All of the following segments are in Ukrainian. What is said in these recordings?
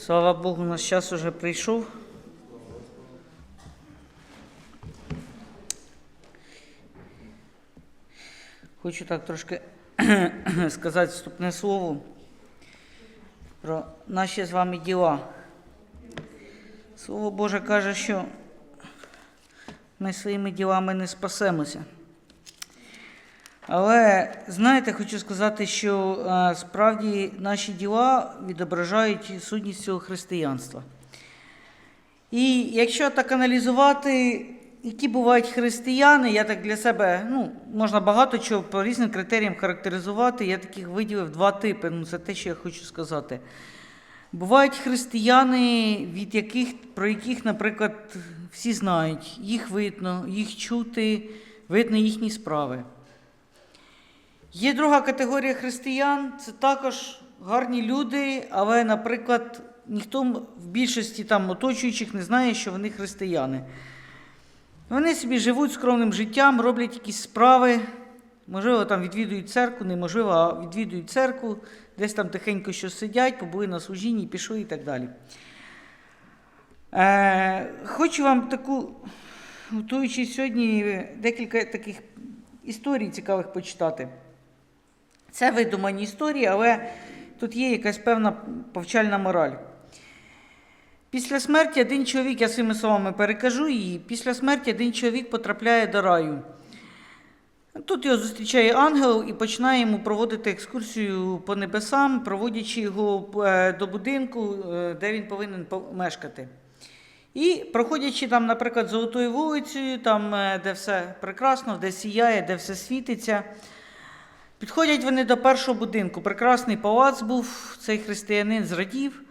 Слава Богу, у нас час уже прийшов. Хочу так трошки сказати вступне слово про наші з вами діла. Слово Боже каже, що ми своїми ділами не спасемося. Але знаєте, хочу сказати, що е, справді наші діла відображають сутність цього християнства. І якщо так аналізувати, які бувають християни, я так для себе, ну, можна багато чого по різним критеріям характеризувати. Я таких виділив два типи. Ну, це те, що я хочу сказати. Бувають християни, від яких, про яких, наприклад, всі знають, їх видно, їх чути, видно їхні справи. Є друга категорія християн, це також гарні люди, але, наприклад, ніхто в більшості там оточуючих не знає, що вони християни. Вони собі живуть скромним життям, роблять якісь справи, можливо, там відвідують церкву, неможливо, а відвідують церкву, десь там тихенько що сидять, побули на служінні, пішли і так далі. Е, хочу вам таку, готуючи сьогодні, декілька таких історій цікавих почитати. Це видумані історії, але тут є якась певна повчальна мораль. Після смерті один чоловік, я своїми словами перекажу її, після смерті один чоловік потрапляє до раю. Тут його зустрічає ангел і починає йому проводити екскурсію по небесам, проводячи його е, до будинку, е, де він повинен мешкати. І проходячи там, наприклад, золотою вулицею, там, е, де все прекрасно, де сіяє, де все світиться. Підходять вони до першого будинку. Прекрасний палац був, цей християнин зрадів.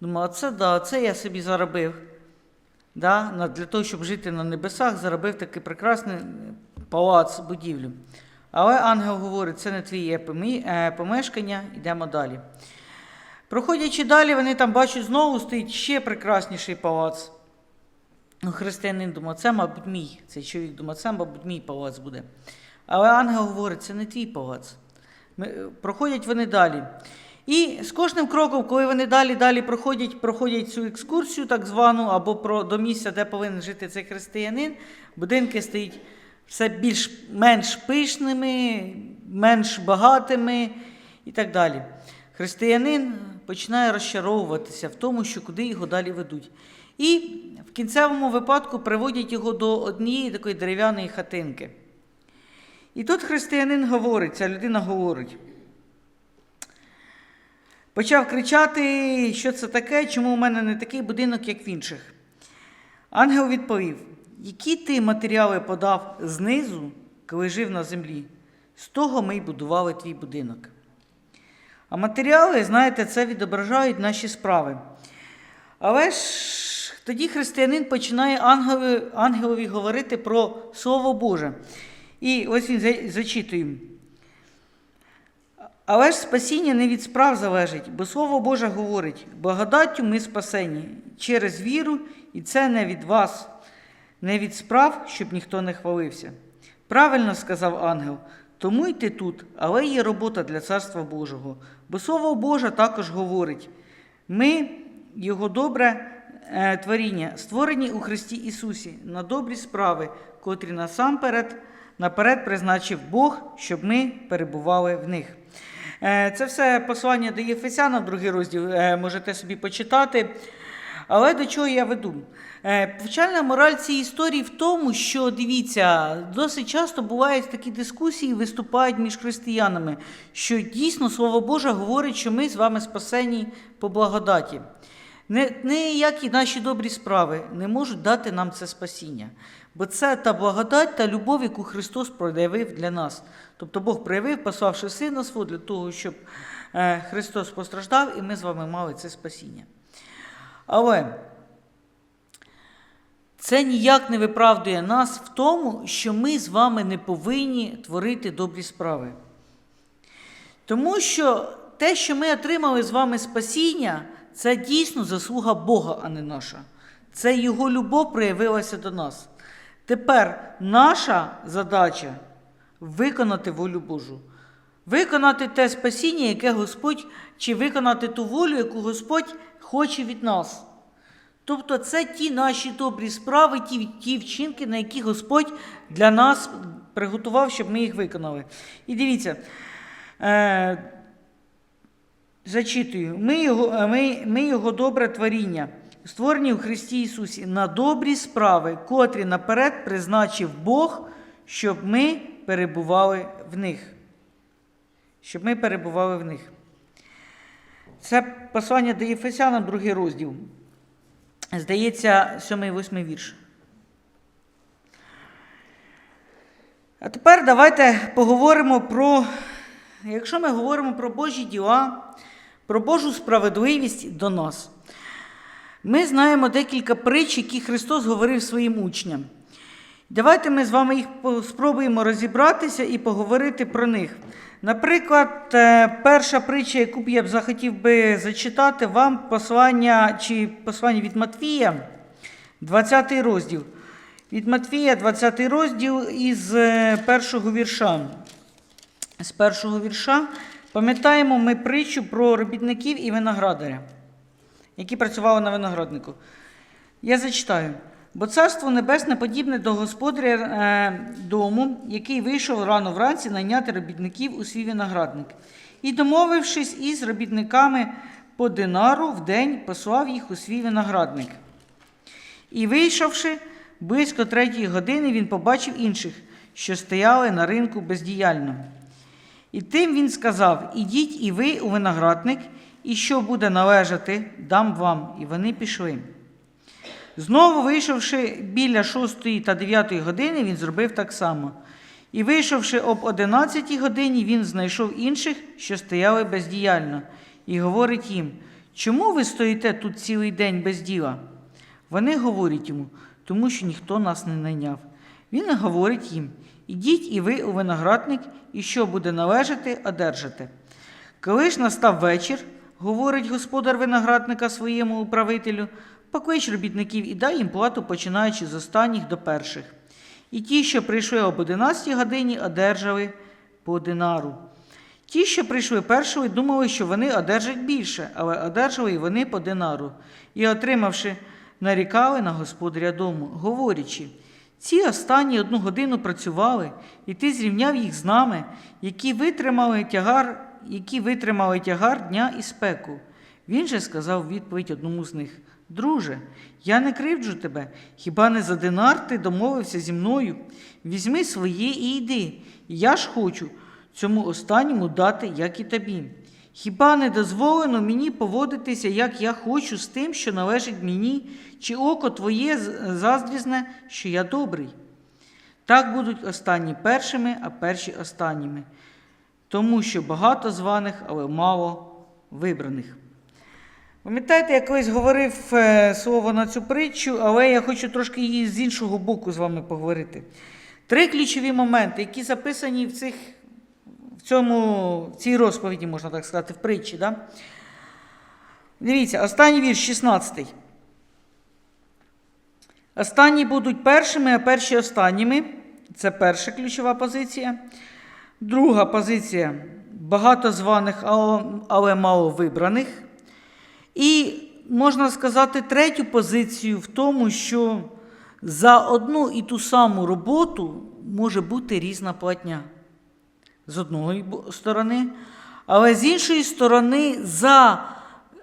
Думав, це да, це я собі заробив. Да? Для того, щоб жити на небесах, заробив такий прекрасний палац, будівлю. Але ангел говорить, це не твоє е, помешкання, йдемо далі. Проходячи далі, вони там бачать, знову стоїть ще прекрасніший палац. Ну, Християнин думав, це, мабуть, мій. Цей чоловік думав, це, мабуть, мій палац буде. Але ангел говорить, це не твій палац. Ми, проходять вони далі. І з кожним кроком, коли вони далі далі проходять, проходять цю екскурсію, так звану, або про, до місця, де повинен жити цей християнин, будинки стають все більш менш пишними, менш багатими і так далі. Християнин починає розчаровуватися в тому, що куди його далі ведуть. І в кінцевому випадку приводять його до однієї такої дерев'яної хатинки. І тут християнин говорить, ця людина говорить. Почав кричати, що це таке, чому у мене не такий будинок, як в інших. Ангел відповів: які ти матеріали подав знизу, коли жив на землі, з того ми й будували твій будинок. А матеріали, знаєте, це відображають наші справи. Але ж тоді християнин починає ангелові говорити про Слово Боже. І ось він за- зачитує. Але ж спасіння не від справ залежить, бо Слово Боже говорить: благодаттю ми спасені через віру, і це не від вас, не від справ, щоб ніхто не хвалився. Правильно сказав ангел, тому й ти тут, але є робота для Царства Божого. Бо Слово Боже також говорить: ми, Його добре е, творіння, створені у Христі Ісусі на добрі справи, котрі насамперед наперед призначив Бог, щоб ми перебували в них. Е, Це все послання до Єфесянам, другий розділ, е, можете собі почитати. Але до чого я веду? Е, Повчальна мораль цієї історії в тому, що дивіться, досить часто бувають такі дискусії, виступають між християнами, що дійсно Слово Боже говорить, що ми з вами спасені по благодаті. Ніякі наші добрі справи не можуть дати нам це спасіння. Бо це та благодать та любов, яку Христос проявив для нас. Тобто Бог проявив, пославши Сина свого для того, щоб е, Христос постраждав, і ми з вами мали це спасіння. Але це ніяк не виправдує нас в тому, що ми з вами не повинні творити добрі справи. Тому що те, що ми отримали з вами спасіння, це дійсно заслуга Бога, а не наша. Це Його любов проявилася до нас. Тепер наша задача виконати волю Божу, виконати те спасіння, яке Господь, чи виконати ту волю, яку Господь хоче від нас. Тобто це ті наші добрі справи, ті, ті вчинки, на які Господь для нас приготував, щоб ми їх виконали. І дивіться, е, зачитую, ми його, е, ми, ми його добре творіння, створені в Христі Ісусі на добрі справи, котрі наперед призначив Бог, щоб ми перебували в них. Щоб ми перебували в них. Це послання до Єфесянам, другий розділ. Здається, 7-8 вірш. А тепер давайте поговоримо про, якщо ми говоримо про Божі діла, про Божу справедливість до нас. Ми знаємо декілька притч, які Христос говорив своїм учням. Давайте ми з вами їх спробуємо розібратися і поговорити про них. Наприклад, е, перша притча, яку б я б захотів би зачитати вам, послання чи послання від Матвія, 20 розділ. Від Матвія, 20 розділ із е, першого вірша. З першого вірша пам'ятаємо ми притчу про робітників і виноградаря, які працювали на винограднику. Я зачитаю. Бо царство небесне подібне до господаря е, дому, який вийшов рано вранці найняти робітників у свій виноградник. І, домовившись із робітниками по динару в день, послав їх у свій виноградник. І, вийшовши близько третьої години, він побачив інших, що стояли на ринку бездіяльно. І тим він сказав: Ідіть і ви у виноградник, і що буде належати, дам вам. І вони пішли. Знову вийшовши біля шостої та дев'ятої години, він зробив так само. І вийшовши об одинадцятій годині, він знайшов інших, що стояли бездіяльно, і говорить їм: Чому ви стоїте тут цілий день без діла? Вони говорять йому, тому що ніхто нас не найняв. Він говорить їм: Ідіть і ви у виноградник, і що буде належати, одержите. Коли ж настав вечір, говорить господар виноградника своєму управителю, поклич робітників і дай їм плату, починаючи з останніх до перших. І ті, що прийшли об 11 годині, одержали по динару. Ті, що прийшли першими, думали, що вони одержать більше, але одержали і вони по динару. І, отримавши, нарікали на господаря дому, говорячи, ці останні одну годину працювали, і ти зрівняв їх з нами, які витримали тягар, які витримали тягар дня і спеку. Він же сказав відповідь одному з них: Друже, я не кривджу тебе, хіба не за динар ти домовився зі мною? Візьми своє і йди. Я ж хочу цьому останньому дати, як і тобі. Хіба не дозволено мені поводитися, як я хочу, з тим, що належить мені, чи око твоє заздрізне, що я добрий? Так будуть останні першими, а перші останніми, тому що багато званих, але мало вибраних. Пам'ятаєте, я колись говорив е, слово на цю притчу, але я хочу трошки її з іншого боку з вами поговорити. Три ключові моменти, які записані в, цих, в, цьому, в цій розповіді, можна так сказати, в притчі. Да? Дивіться, останній вірш, 16. Останні будуть першими, а перші останніми. Це перша ключова позиція. Друга позиція багато званих, але- мало вибраних. І можна сказати третю позицію в тому, що за одну і ту саму роботу може бути різна платня. З одної сторони, але з іншої сторони, за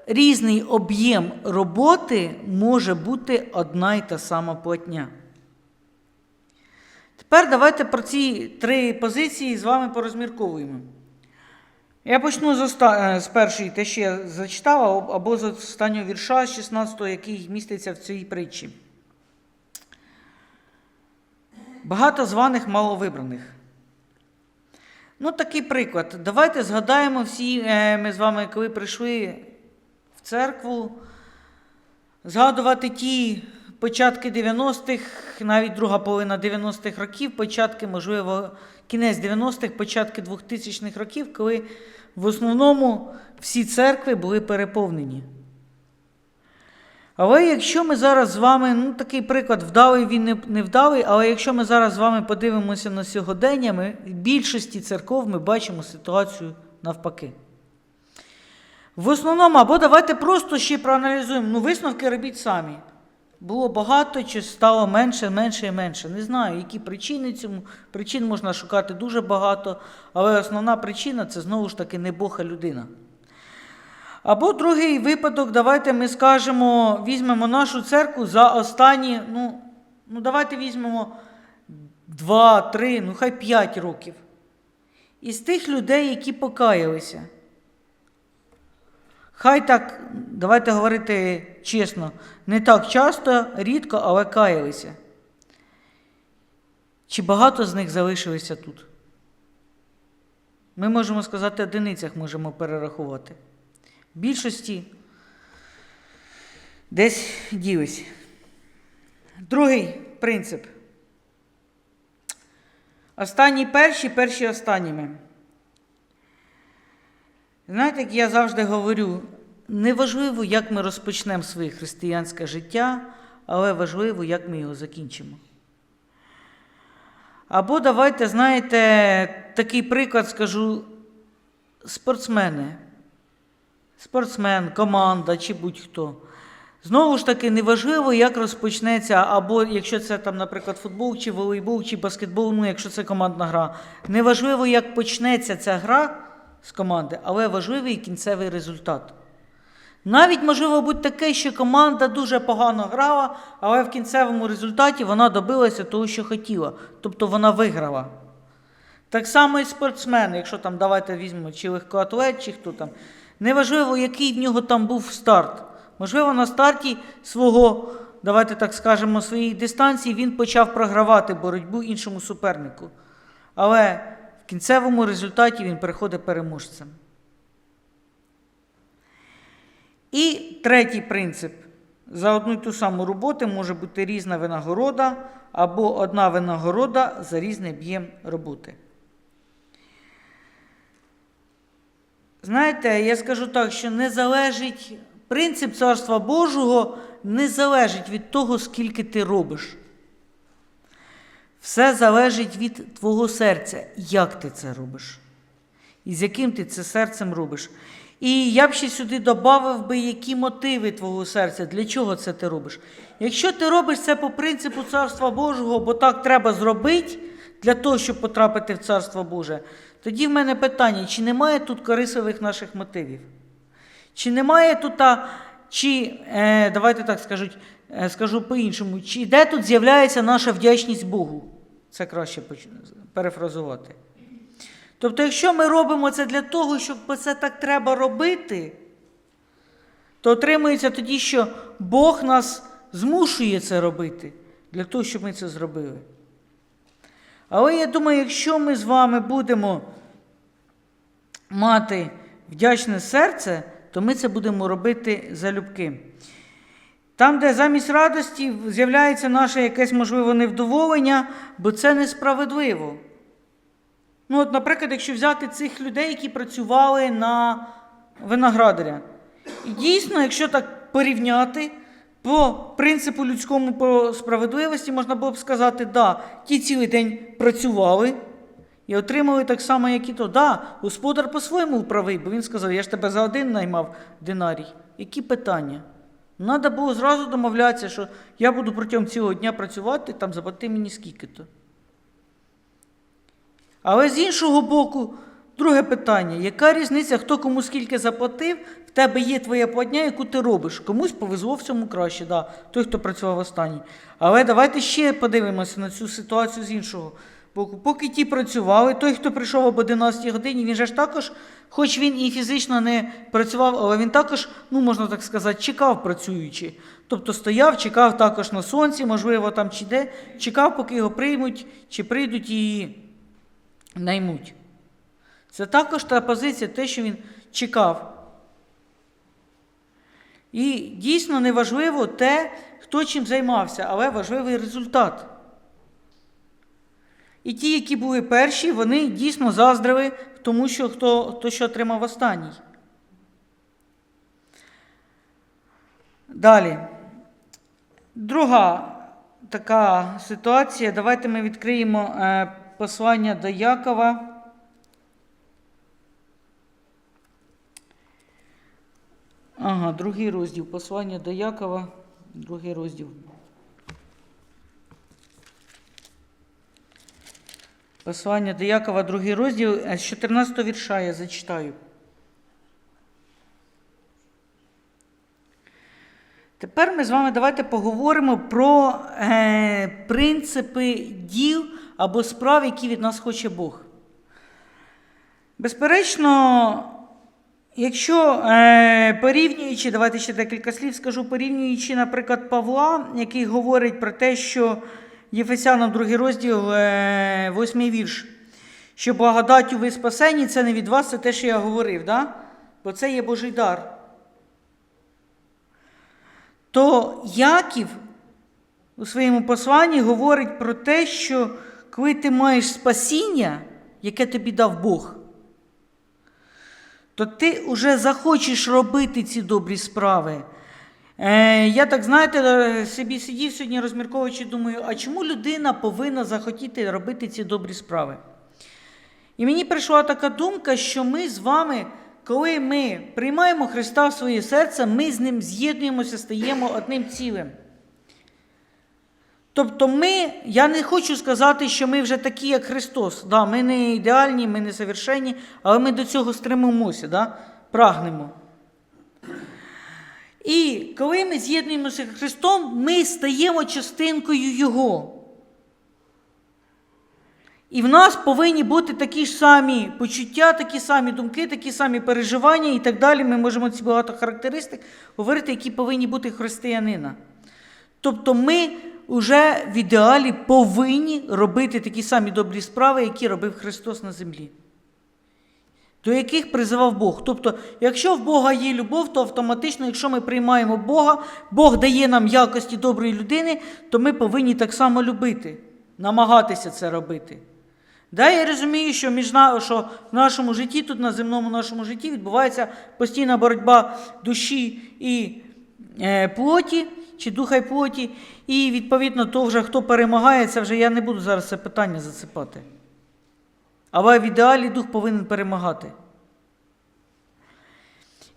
різний об'єм роботи може бути одна і та сама платня. Тепер давайте про ці три позиції з вами порозмірковуємо. Я почну з, оста... е, з першої, те, що я зачитав, або- з останнього вірша, з 16-го, який міститься в цій притчі. Багато званих, мало вибраних. Ну, такий приклад. Давайте згадаємо всі, е, ми з вами, коли прийшли в церкву, згадувати ті початки 90-х, навіть друга половина 90-х років, початки, можливо, кінець 90-х, початки 2000-х років, коли в основному всі церкви були переповнені. Але якщо ми зараз з вами, ну такий приклад, вдалий він не, вдалий, але якщо ми зараз з вами подивимося на сьогодення, ми в більшості церков ми бачимо ситуацію навпаки. В основному, або давайте просто ще проаналізуємо, ну висновки робіть самі. Було багато чи стало менше, менше і менше. Не знаю, які причини цьому. Причин можна шукати дуже багато, але основна причина це знову ж таки не Бог, а людина. Або другий випадок, давайте ми скажемо, візьмемо нашу церкву за останні, ну, ну давайте візьмемо 2, 3, ну хай 5 років. Із тих людей, які покаялися. Хай так, давайте говорити чесно, не так часто, рідко, але каялися. Чи багато з них залишилися тут? Ми можемо сказати, одиницях можемо перерахувати. В більшості десь ділись. Другий принцип. Останні перші, перші останніми. Знаєте, як я завжди говорю, неважливо, як ми розпочнемо своє християнське життя, але важливо, як ми його закінчимо. Або давайте, знаєте, такий приклад скажу: спортсмени. Спортсмен, команда чи будь-хто. Знову ж таки, неважливо, як розпочнеться, або якщо це, там, наприклад, футбол, чи волейбол, чи баскетбол, ну, якщо це командна гра. Неважливо, як почнеться ця гра з команди, але важливий кінцевий результат. Навіть можливо бути таке, що команда дуже погано грала, але в кінцевому результаті вона добилася того, що хотіла. Тобто вона виграла. Так само і спортсмени, якщо там давайте візьмемо чи легкоатлет, чи хто там. Неважливо, який в нього там був старт. Можливо, на старті свого, давайте так скажемо, своєї дистанції він почав програвати боротьбу іншому супернику. Але в кінцевому результаті він переходить переможцем. І третій принцип. За одну й ту саму роботу може бути різна винагорода або одна винагорода за різний об'єм роботи. Знаєте, я скажу так, що не залежить, принцип Царства Божого не залежить від того, скільки ти робиш. Все залежить від твого серця, як ти це робиш, і з яким ти це серцем робиш. І я б ще сюди додав би, які мотиви твого серця, для чого це ти робиш. Якщо ти робиш це по принципу Царства Божого, бо так треба зробити для того, щоб потрапити в Царство Боже, тоді в мене питання, чи немає тут корисливих наших мотивів? Чи немає тут, а, чи, е, давайте так скажуть, е, скажу по-іншому, чи де тут з'являється наша вдячність Богу? Це краще перефразувати. Тобто, якщо ми робимо це для того, щоб це так треба робити, то отримується тоді, що Бог нас змушує це робити, для того, щоб ми це зробили. Але я думаю, якщо ми з вами будемо мати вдячне серце, то ми це будемо робити залюбки. Там, де замість радості з'являється наше якесь, можливо, невдоволення, бо це несправедливо. Ну, от, наприклад, якщо взяти цих людей, які працювали на виноградаря. Дійсно, якщо так порівняти, по принципу людському по справедливості можна було б сказати, да, ті цілий день працювали і отримали так само, як і то. Да, господар по-своєму правий, бо він сказав, я ж тебе за один наймав динарій. Які питання? Треба було зразу домовлятися, що я буду протягом цілого дня працювати, там заплати мені скільки-то. Але з іншого боку, друге питання: яка різниця, хто кому скільки заплатив, в тебе є твоя платня, яку ти робиш. Комусь повезло в цьому краще, да, той, хто працював останній. Але давайте ще подивимося на цю ситуацію з іншого боку. Поки ті працювали, той, хто прийшов об 11 годині, він же ж також, хоч він і фізично не працював, але він також, ну можна так сказати, чекав працюючи. Тобто стояв, чекав також на сонці, можливо, там чи де, чекав, поки його приймуть, чи прийдуть і наймуть. Це також та позиція, те, що він чекав. І дійсно неважливо те, хто чим займався, але важливий результат. І ті, які були перші, вони дійсно заздрили тому, що хто, хто що отримав останній. Далі. Друга така ситуація. Давайте ми відкриємо е, послання до Якова. Ага, другий розділ. Послання до Якова, другий розділ. Послання до Якова, другий розділ, е, з 14 вірша я зачитаю. Тепер ми з вами давайте поговоримо про е, принципи діл або справ, які від нас хоче Бог. Безперечно, якщо е, порівнюючи, давайте ще декілька слів скажу, порівнюючи, наприклад, Павла, який говорить про те, що Єфесянам 2 розділ, е, 8 вірш, що благодаттю ви спасені, це не від вас, це те, що я говорив, да? бо це є Божий дар то Яків у своєму посланні говорить про те, що коли ти маєш спасіння, яке тобі дав Бог, то ти вже захочеш робити ці добрі справи. Е, я так, знаєте, собі сидів сьогодні, розмірковуючи, думаю, а чому людина повинна захотіти робити ці добрі справи? І мені прийшла така думка, що ми з вами, коли ми приймаємо Христа в своє серце, ми з Ним з'єднуємося, стаємо одним цілим. Тобто ми, я не хочу сказати, що ми вже такі, як Христос. Да, Ми не ідеальні, ми не совершенні, але ми до цього стремимося, да? прагнемо. І коли ми з'єднуємося з Христом, ми стаємо частинкою Його. І в нас повинні бути такі ж самі почуття, такі самі думки, такі самі переживання і так далі. Ми можемо ці багато характеристик говорити, які повинні бути християнина. Тобто ми вже в ідеалі повинні робити такі самі добрі справи, які робив Христос на землі, до яких призивав Бог. Тобто, якщо в Бога є любов, то автоматично, якщо ми приймаємо Бога, Бог дає нам якості доброї людини, то ми повинні так само любити, намагатися це робити. Да, я розумію, що між на, що в нашому житті, тут на земному нашому житті, відбувається постійна боротьба душі і е, плоті, чи духа і плоті, і відповідно то вже хто перемагає, це вже я не буду зараз це питання засипати. Але в ідеалі дух повинен перемагати.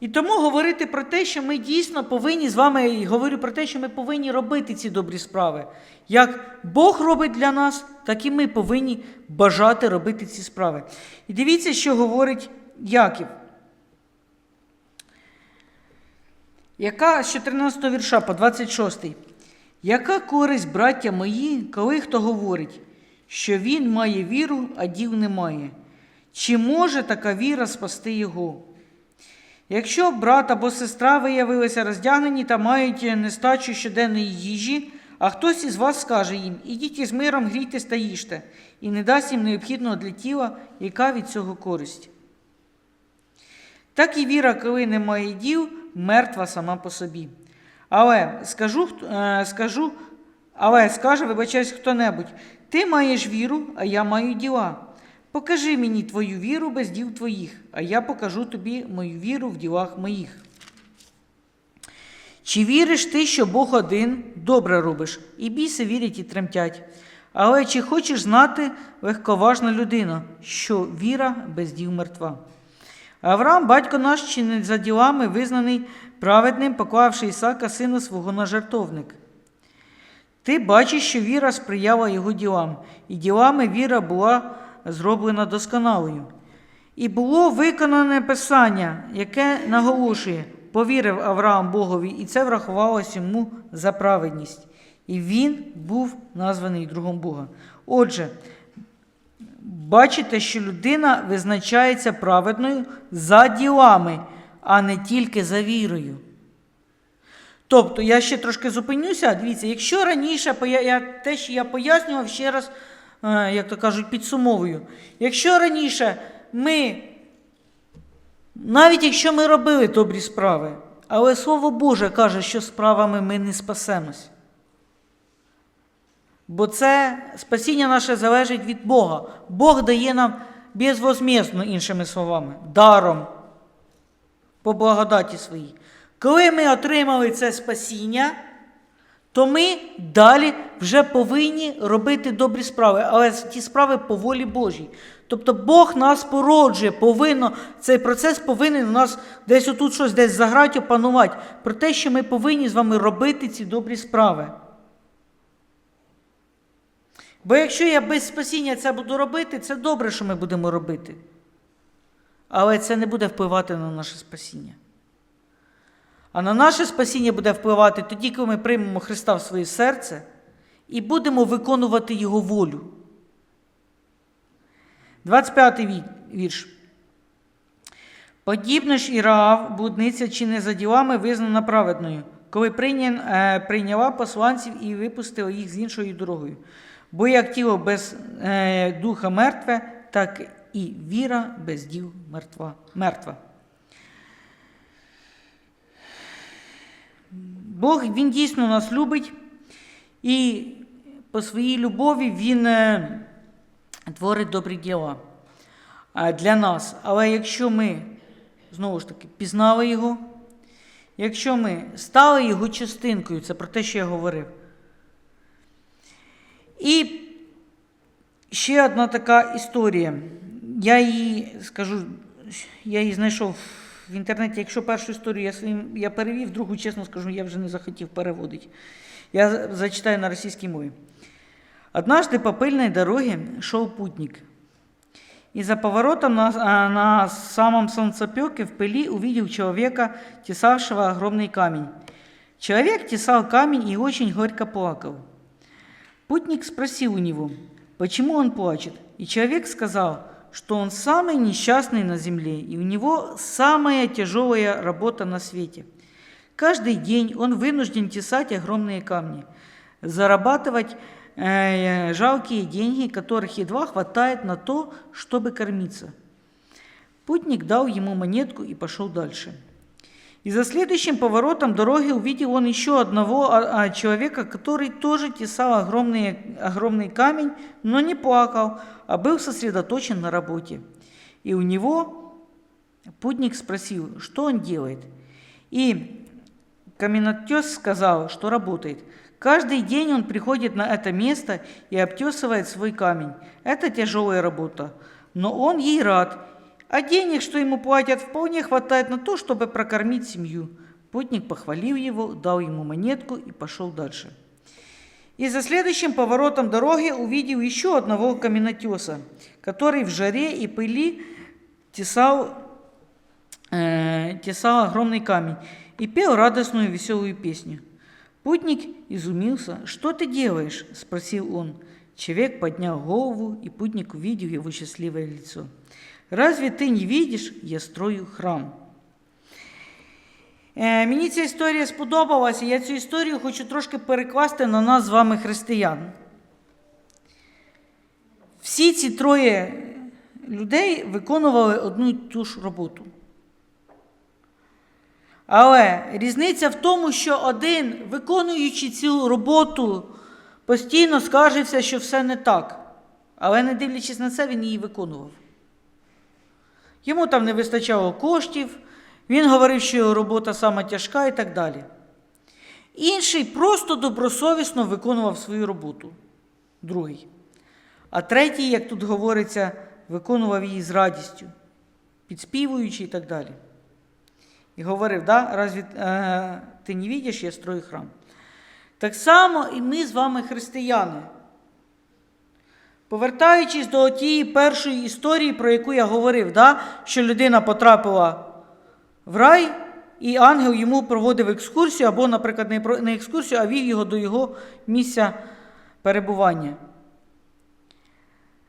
І тому говорити про те, що ми дійсно повинні з вами, і говорю про те, що ми повинні робити ці добрі справи. Як Бог робить для нас, так і ми повинні бажати робити ці справи. І дивіться, що говорить Яків. Яка з 14 вірша по 26. Яка користь, браття мої, коли хто говорить, що він має віру, а діл немає? Чи може така віра спасти його? Якщо брат або сестра виявилися роздягнені та мають нестачу щоденної їжі, а хтось із вас скаже їм, ідіть із миром, грійтесь та їжте, і не дасть їм необхідного для тіла, яка від цього користь. Так і віра, коли немає діл, мертва сама по собі. Але скажу, е, скажу, але скаже, вибачаюсь, хто-небудь, ти маєш віру, а я маю діла. Покажи мені твою віру без діл твоїх, а я покажу тобі мою віру в ділах моїх. Чи віриш ти, що Бог один добре робиш, і біси вірять і тремтять. Але чи хочеш знати легковажна людина, що віра без діл мертва? Авраам, батько наш, чи не за ділами визнаний праведним, поклавши Ісака, сина свого на жертовник. Ти бачиш, що віра сприяла його ділам, і ділами віра була зроблена досконалою. І було виконане писання, яке наголошує, повірив Авраам Богові, і це врахувалося йому за праведність. І він був названий другом Бога. Отже, бачите, що людина визначається праведною за ділами, а не тільки за вірою. Тобто, я ще трошки зупинюся. Дивіться, якщо раніше я, те, що я пояснював, ще раз, як то кажуть, підсумовую. Якщо раніше ми, навіть якщо ми робили добрі справи, але Слово Боже каже, що справами ми не спасемось. Бо це спасіння наше залежить від Бога. Бог дає нам безвозмісно, іншими словами, даром по благодаті своїй. Коли ми отримали це спасіння, то ми далі вже повинні робити добрі справи, але ті справи по волі Божій. Тобто Бог нас породжує, повинно, цей процес повинен у нас десь отут щось десь заграти, опанувати, про те, що ми повинні з вами робити ці добрі справи. Бо якщо я без спасіння це буду робити, це добре, що ми будемо робити. Але це не буде впливати на наше спасіння. А на наше спасіння буде впливати тоді, коли ми приймемо Христа в своє серце і будемо виконувати Його волю. 25 ві- вірш. Подібно ж і Раав, блудниця чи не за ділами визнана праведною, коли е, прийняла посланців і випустила їх з іншою дорогою. Бо як тіло без е, духа мертве, так і віра без діл мертва. Бог Він дійсно нас любить, і по своїй любові Він е, творить добрі діла е, для нас. Але якщо ми, знову ж таки, пізнали Його, якщо ми стали Його частинкою, це про те, що я говорив. І ще одна така історія. Я її скажу, я її знайшов в інтернеті. Якщо першу історію я, своїм, я перевів, другу, чесно скажу, я вже не захотів переводити. Я за- зачитаю на російській мові. Однажды по пыльной дороге шел путник. И за поворотом на, а, на самом солнцепеке в пыли увидел человека, тесавшего огромный камень. Человек тесал камень и очень горько плакал. Путник спросил у него, почему он плачет, и человек сказал, что он самый несчастный на земле, и у него самая тяжелая работа на свете. Каждый день он вынужден тесать огромные камни, зарабатывать э, жалкие деньги, которых едва хватает на то, чтобы кормиться. Путник дал ему монетку и пошел дальше. И за следующим поворотом дороги увидел он еще одного а, а, человека, который тоже тесал огромный, огромный камень, но не плакал, а был сосредоточен на работе. И у него путник спросил, что он делает. И каменотес сказал, что работает. Каждый день он приходит на это место и обтесывает свой камень. Это тяжелая работа, но он ей рад, а денег, что ему платят, вполне хватает на то, чтобы прокормить семью. Путник похвалил его, дал ему монетку и пошел дальше. И за следующим поворотом дороги увидел еще одного каменотеса, который в жаре и пыли тесал, э, тесал огромный камень и пел радостную веселую песню. Путник изумился. «Что ты делаешь?» – спросил он. Человек поднял голову, и путник увидел его счастливое лицо. «Разве ты не видишь? Я строю храм». Е, мені ця історія сподобалася. Я цю історію хочу трошки перекласти на нас з вами, християн. Всі ці троє людей виконували одну і ту ж роботу. Але різниця в тому, що один, виконуючи цю роботу, постійно скаржився, що все не так. Але не дивлячись на це, він її виконував. Йому там не вистачало коштів, він говорив, що його робота сама тяжка і так далі. Інший просто добросовісно виконував свою роботу. Другий. А третій, як тут говориться, виконував її з радістю, підспівуючи і так далі. І говорив, да, разве е, ти не бачиш, я строю храм. Так само і ми з вами християни. Повертаючись до тієї першої історії, про яку я говорив, да, що людина потрапила в рай, і ангел йому проводив екскурсію, або, наприклад, не екскурсію, а вів його до його місця перебування.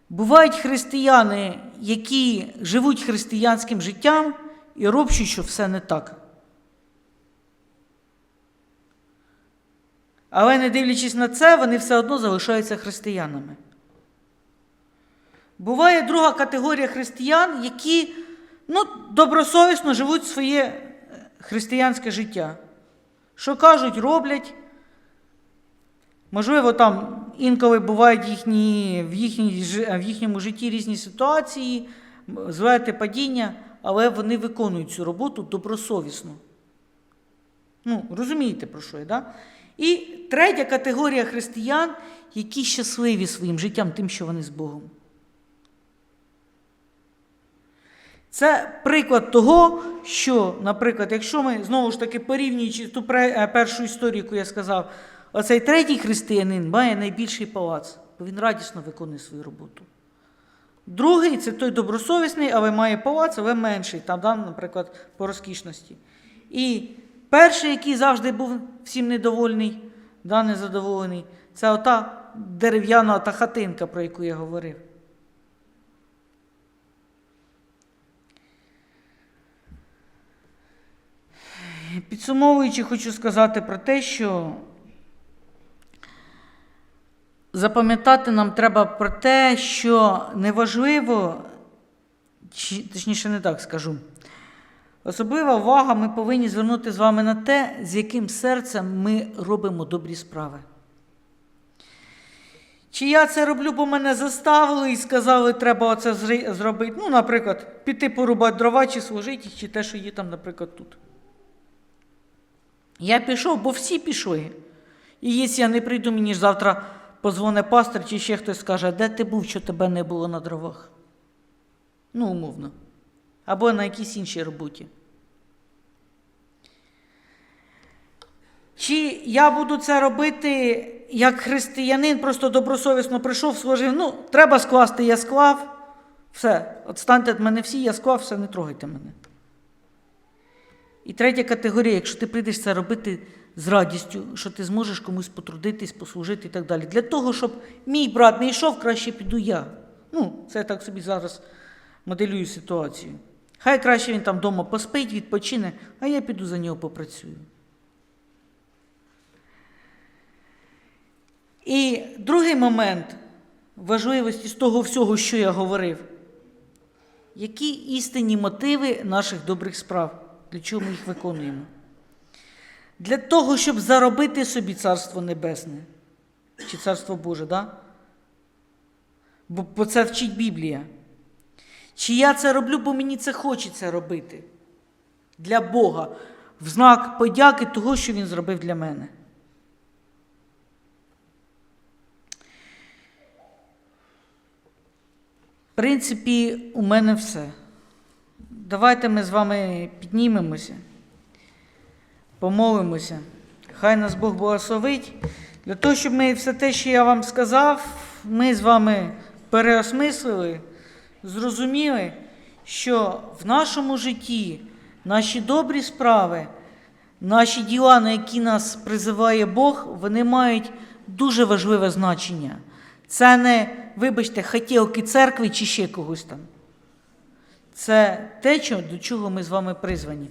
Бувають християни, які живуть християнським життям і роблять, що все не так. Але не дивлячись на це, вони все одно залишаються християнами. Буває друга категорія християн, які ну, добросовісно живуть своє е, християнське життя. Що кажуть, роблять. Можливо, там інколи бувають їхні, в, їхній, жи- в їхньому житті різні ситуації, м, падіння, але вони виконують цю роботу добросовісно. Ну, розумієте, про що я, да? І третя категорія християн, які щасливі своїм життям, тим, що вони з Богом. Це приклад того, що, наприклад, якщо ми знову ж таки порівнюючи ту е, першу історію, яку я сказав, оцей третій християнин має найбільший палац, бо він радісно виконує свою роботу. Другий це той добросовісний, але має палац, але менший, там, да, наприклад, по розкішності. І перший, який завжди був всім недовольний, да, незадоволений, це ота дерев'яна та хатинка, про яку я говорив. Підсумовуючи, хочу сказати про те, що запам'ятати нам треба про те, що неважливо, точніше, не так скажу. Особлива увага ми повинні звернути з вами на те, з яким серцем ми робимо добрі справи. Чи я це роблю, бо мене заставили і сказали, треба оце зробити. Ну, наприклад, піти порубати дрова, чи служити, чи те, що є там, наприклад, тут. Я пішов, бо всі пішли. І якщо я не прийду, мені завтра позвоне пастор, чи ще хтось скаже, де ти був, що тебе не було на дровах. Ну, умовно. Або на якійсь іншій роботі. Чи я буду це робити як християнин, просто добросовісно прийшов, служив, ну, треба скласти, я склав. Все, отстаньте від мене всі, я склав, все, не трогайте мене. І третя категорія, якщо ти прийдеш це робити з радістю, що ти зможеш комусь потрудитись, послужити і так далі. Для того, щоб мій брат не йшов, краще піду я. Ну, це я так собі зараз моделюю ситуацію. Хай краще він там вдома поспить, відпочине, а я піду за нього попрацюю. І другий момент важливості з того всього, що я говорив. Які істинні мотиви наших добрих справ? Для чого ми їх виконуємо? Для того, щоб заробити собі Царство Небесне чи Царство Боже, да? бо, бо це вчить Біблія. Чи я це роблю, бо мені це хочеться робити для Бога, в знак подяки того, що Він зробив для мене. В принципі, у мене все. Давайте ми з вами піднімемося, помолимося. Хай нас Бог благословить. Для того, щоб ми все те, що я вам сказав, ми з вами переосмислили, зрозуміли, що в нашому житті наші добрі справи, наші діла, на які нас призиває Бог, вони мають дуже важливе значення. Це не, вибачте, хотілки церкви чи ще когось там. Це те, до чого ми з вами призвані.